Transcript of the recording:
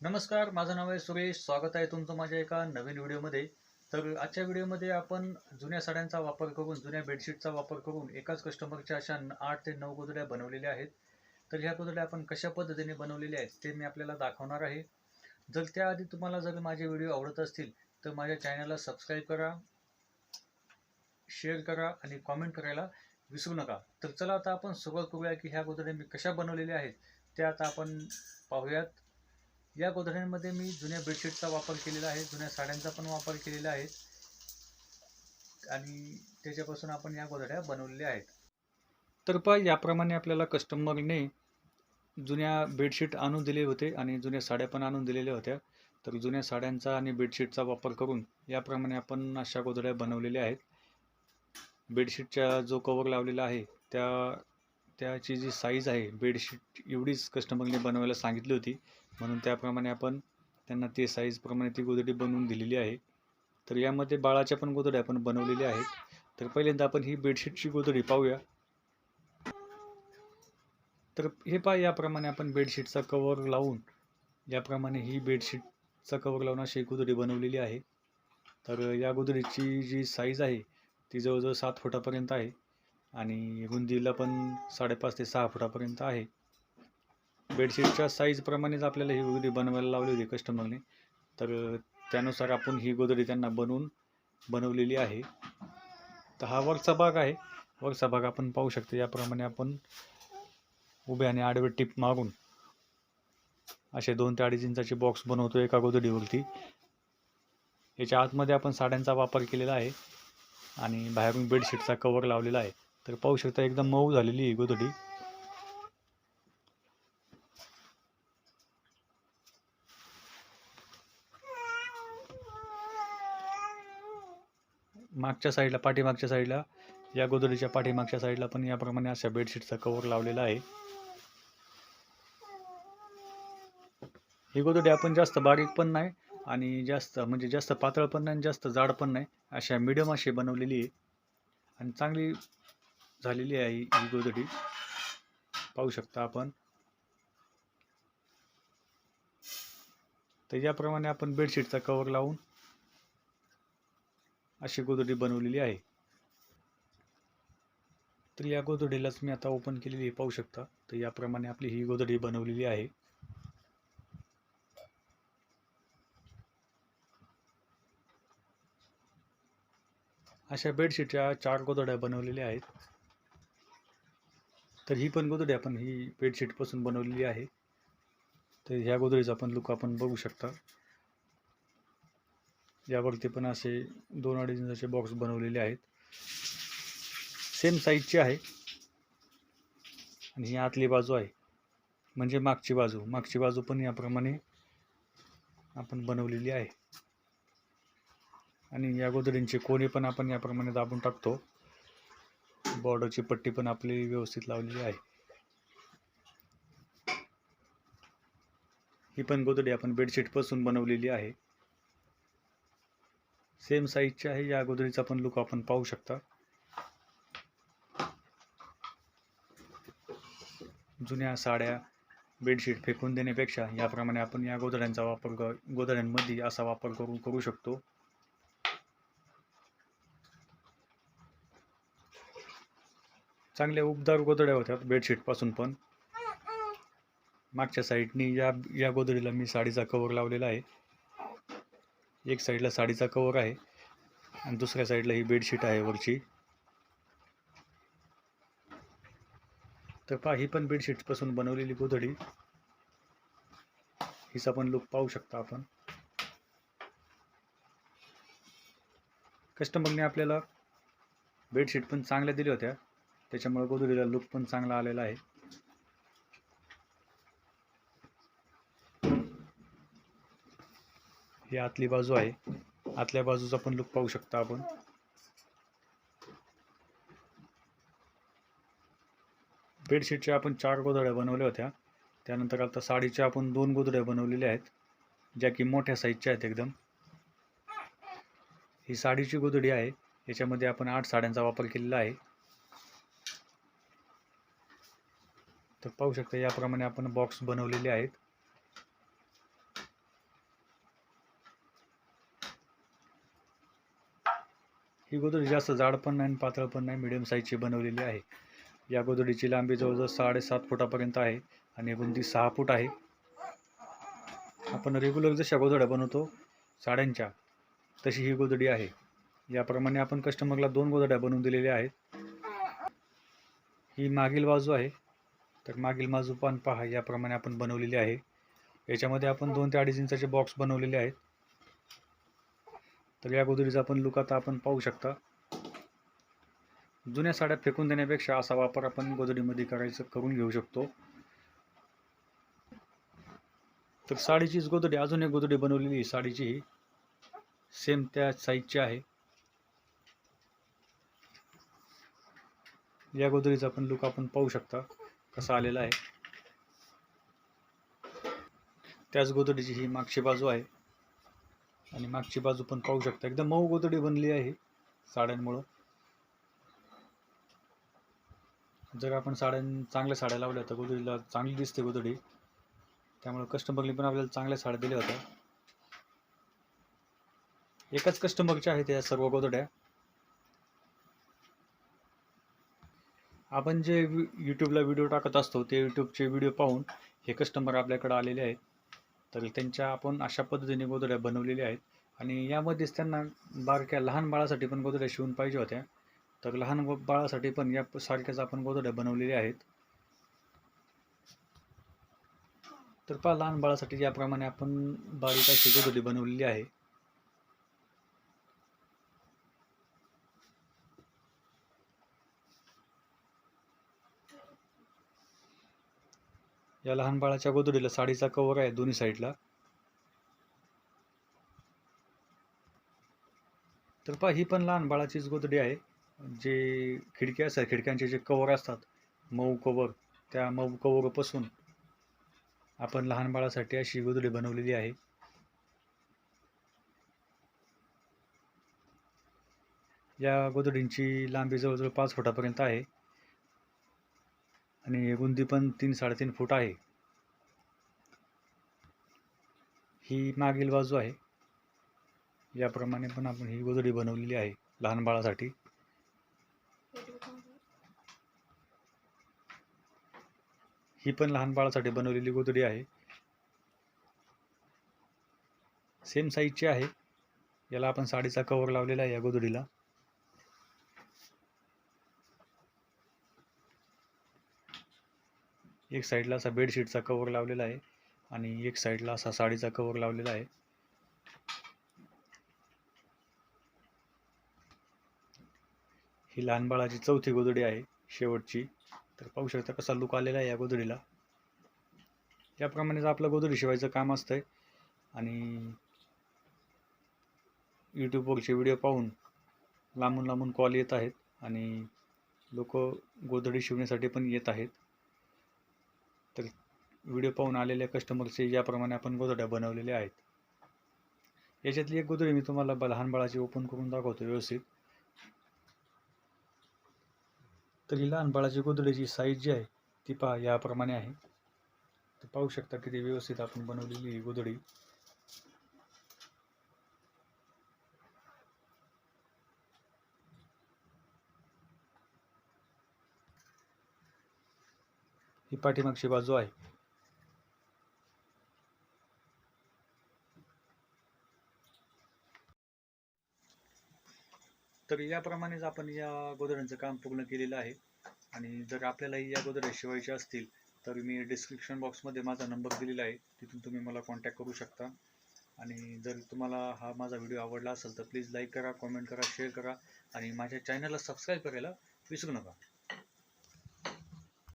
नमस्कार माझं नाव आहे सुरेश. स्वागत आहे तुमचं माझ्या एका नवीन व्हिडिओमध्ये. तर आजच्या व्हिडिओमध्ये आपण जुन्या साड्यांचा वापर करून जुन्या बेडशीटचा वापर करून एकाच कस्टमरच्या अशा आठ ते नऊ गोदड्या बनवलेल्या आहेत. तर ह्या गोदड्या आपण कशा पद्धतीने बनवलेल्या आहेत ते मी आपल्याला दाखवणार आहे. जर त्याआधी तुम्हाला जर माझे व्हिडिओ आवडत असतील तर माझ्या चॅनलला सबस्क्राईब करा शेअर करा आणि कॉमेंट करायला विसरू नका. तर चला आता आपण सुरुवात करूया की ह्या गोदड्या मी कशा बनवलेल्या आहेत त्या आता आपण पाहूयात. या गोधड्यांमध्ये मी जुन्या बेडशीटचा वापर केलेला आहे जुन्या साड्यांचा पण वापर केलेला आहे. आणि त्याच्यापासून आपण या गोधड्या बनवलेल्या आहेत. तर पहा याप्रमाणे आपल्याला कस्टमरने जुन्या बेडशीट आणून दिले होते आणि जुन्या साड्या पण आणून दिलेल्या होत्या. तर जुन्या साड्यांचा आणि बेडशीटचा वापर करून याप्रमाणे आपण अशा गोधड्या बनवलेल्या आहेत. बेडशीटच्या जो कवर लावलेला आहे त्या त्याची जी साईज आहे बेडशीट एवढीच कस्टमरने बनवायला सांगितली होती. म्हणून त्याप्रमाणे आपण त्यांना ते साईजप्रमाणे ती गोदडी बनवून दिलेली आहे. तर यामध्ये बाळाच्या पण गोदड्या आपण बनवलेल्या आहेत. तर पहिल्यांदा आपण ही बेडशीटची गोदडी पाहूया. तर हे पहा याप्रमाणे आपण बेडशीटचा कवर लावून याप्रमाणे ही बेडशीटचा कवर लावून अशी गोदडी बनवलेली आहे. तर या गोदडीची जी साईज आहे ती जवळजवळ सात फुटापर्यंत आहे. आणि रुंदीला पण साडेपाच ते सहा फुटापर्यंत आहे. बेडशीटच्या साईजप्रमाणेच आपल्याला ही गोदरी बनवायला लावली होती कस्टमरने तर त्यानुसार आपण ही गोदरी त्यांना बनवून बनवलेली आहे. तर हा वरचा भाग आहे. वरचा भाग आपण पाहू शकतो. याप्रमाणे आपण उभे आणि आडवे टिप मारून असे दोन ते अडीच इंचाचे बॉक्स बनवतो एका गोदडीवरती. याच्या आतमध्ये आपण साड्यांचा वापर केलेला आहे आणि बाहेरून बेडशीटचा कवर लावलेला आहे. तर पाहू शकता एकदम मऊ झालेली आहे गोधडी. मागच्या साईडला पाठीमागच्या साईडला या गोधडीच्या पाठीमागच्या साईडला पण याप्रमाणे अशा बेडशीटचा कवर लावलेला आहे. ही गोधडी आपण जास्त बारीक पण नाही आणि जास्त म्हणजे जास्त पातळ पण नाही आणि जास्त जाड पण नाही अशा मिडियम अशी बनवलेली आहे. आणि चांगली झालेली आहे ही गोधडी पाहू शकता आपण. तर याप्रमाणे आपण बेडशीटचा कवर लावून अशी गोधडी बनवलेली आहे. तर या गोधडीलाच मी आता ओपन केलेली पाहू शकता. तर याप्रमाणे आपली ही गोधडी बनवलेली आहे. अशा बेडशीटच्या चार गोधड्या बनवलेल्या आहेत. तर ही पण गोधडी आपण ही बेडशीटपासून बनवलेली आहे. तर ह्या गोधडीचा पण लुक आपण बघू शकता. यावरती पण असे दोन अडीच इंचाचे बॉक्स बनवलेले आहेत. सेम साईजची आहे. आणि ही आतली बाजू आहे. म्हणजे मागची बाजू. मागची बाजू पण याप्रमाणे आपण बनवलेली आहे. आणि या गोदडींचे कोणी पण आपण याप्रमाणे दाबून टाकतो. बॉर्डरची पट्टी पण आपली व्यवस्थित लावलेली आहे. ही पण गोदडी आपण बेडशीटपासून बनवलेली आहे. सेम साईजची आहे या गोदडीचा पण लुक आपण पाहू शकता. जुन्या साड्या बेडशीट फेकून देण्यापेक्षा याप्रमाणे आपण या गोदड्यांचा वापर गोदड्यांमध्ये असा वापर करून करू शकतो. चांगल्या उबदार गोदड्या होत्या बेडशीटपासून पण. मागच्या साईडनी या या गोदडीला मी साडीचा कवर लावलेला आहे. एक साईडला साडीचा कवर आहे आणि दुसऱ्या साईडला ही बेडशीट आहे वरची. तर पहा ही पण बेडशीटपासून बनवलेली गोधडी. हिचा पण लुक पाहू शकता आपण. कस्टमरने आपल्याला बेडशीट पण चांगल्या दिल्या होत्या. त्याच्यामुळे गोधडीला लुक पण चांगला आलेला आहे. ही आतली बाजू आहे. आतल्या बाजूचा पण लुक पाहू शकता आपण. बेडशीटच्या आपण चार गोधड्या बनवल्या होत्या. त्यानंतर आता साडीच्या आपण दोन गोधड्या बनवलेल्या आहेत ज्या की मोठ्या साईजच्या आहेत एकदम. ही साडीची गोधडी आहे. याच्यामध्ये आपण आठ साड्यांचा वापर केलेला आहे. तर पाहू शकता याप्रमाणे आपण बॉक्स बनवलेले आहेत. ही गोदडी जास्त जाड पण नाही आणि पातळ पण नाही मिडियम साईजची बनवलेली आहे. या गोदडीची लांबी जवळजवळ साडेसात फुटापर्यंत आहे आणि रुंदी सहा फूट आहे. आपण रेग्युलर जशा गोदड्या बनवतो साड्यांच्या तशी ही गोदडी आहे. याप्रमाणे आपण कस्टमरला दोन गोदड्या बनवून दिलेल्या आहेत. ही मागील बाजू आहे. तर मागील बाजू पण पहा याप्रमाणे आपण बनवलेली आहे. याच्यामध्ये आपण दोन ते अडीच इंचाचे बॉक्स बनवलेले आहेत. तर या गोदडीचा आपण लुक आता आपण पाहू शकता. जुन्या साड्या फेकून देण्यापेक्षा असा वापर आपण गोदडीमध्ये करायचं करून घेऊ शकतो. तर साडीचीच गोदडी अजून एक गोदडी बनवलेली साडीची ही सेम त्या साईजची आहे. या गोदरीचा पण लुक आपण पाहू शकता. कसा आलेला आहे. त्याच गोदडीची ही मागची बाजू आहे. आणि मागची बाजू पण पाहू शकता एकदम मऊ गोदडी बनली आहे साड्यांमुळं. जर आपण साड्यां चांगल्या साड्या लावल्या तर गोदडीला चांगली दिसते गोदडी. त्यामुळे कस्टमरने पण आपल्याला चांगल्या साड्या दिल्या होत्या. एकाच कस्टमरच्या आहेत या सर्व गोदड्या. आपण जे यूट्यूबला व्हिडिओ टाकत असतो ते यूट्यूबचे व्हिडिओ पाहून हे कस्टमर आपल्याकडे आलेले आहेत. तर त्यांच्या आपण अशा पद्धतीने गोदड्या बनवलेल्या आहेत. आणि यामध्येच त्यांना बारक्या लहान बाळासाठी पण गोदड्या शिवून पाहिजे होत्या. तर लहान व- बाळासाठी पण या सारख्याच आपण गोदड्या बनवलेल्या आहेत. तर पहा लहान बाळासाठी याप्रमाणे आपण बारीक अशी गोदडी बनवलेली आहे. या लहान बाळाच्या गोदडीला साडीचा कवर आहे दोन्ही साईडला. तर पहा ही पण लहान बाळाचीच गोदडी आहे. जे खिडक्या असतात खिडक्यांचे जे कवर असतात मऊ कवर त्या मऊ कवरपासून आपण लहान बाळासाठी अशी गोदडी बनवलेली आहे. या गोदडींची लांबी जवळजवळ पाच फुटापर्यंत आहे. आणि रुंदी पण तीन साडेतीन फूट आहे. ही मागील बाजू आहे. याप्रमाणे पण आपण ही गोदडी बनवलेली आहे लहान बाळासाठी. ही पण लहान बाळासाठी बनवलेली गोदडी आहे. सेम साईजची आहे. याला आपण साडीचा कवर लावलेला आहे या गोदडीला एक साईडला असा बेडशीटचा कवर लावलेला आहे आणि एक साईडला असा साडीचा कवर लावलेला आहे. ही लहान बाळाची चौथी गोदडी आहे शेवटची. तर पाहू शकता कसा लुक आलेला आहे या गोदडीला याप्रमाणेच आपलं गोदडी शिवायचं काम असतंय. आणि यूट्यूबवरचे व्हिडिओ पाहून लांबून लांबून कॉल येत आहेत आणि लोक गोदडी शिवण्यासाठी पण येत आहेत. तर व्हिडिओ पाहून आलेल्या कस्टमरचे याप्रमाणे आपण गोदड्या बनवलेल्या आहेत. याच्यातली एक गोदडी मी तुम्हाला ब- लहान बाळाची ओपन करून दाखवतो व्यवस्थित. तर ही लहान बाळाची गोदडीची साईज जी आहे ती पहा याप्रमाणे आहे. तर पाहू शकता किती व्यवस्थित आपण बनवलेली ही गोदडी ही पाठीमागची बाजू आहे. तर याप्रमाणेच आपण या गोदड्यांचं काम पूर्ण केलेलं आहे. आणि जर आपल्यालाही या गोदड्या शिवायच्या असतील तर मी डिस्क्रिप्शन बॉक्समध्ये माझा नंबर दिलेला आहे. तिथून तुम्ही मला कॉन्टॅक्ट करू शकता. आणि जर तुम्हाला हा माझा व्हिडिओ आवडला असेल तर प्लीज लाईक करा कॉमेंट करा शेअर करा. आणि माझ्या चॅनलला सबस्क्राईब करायला विसरू नका.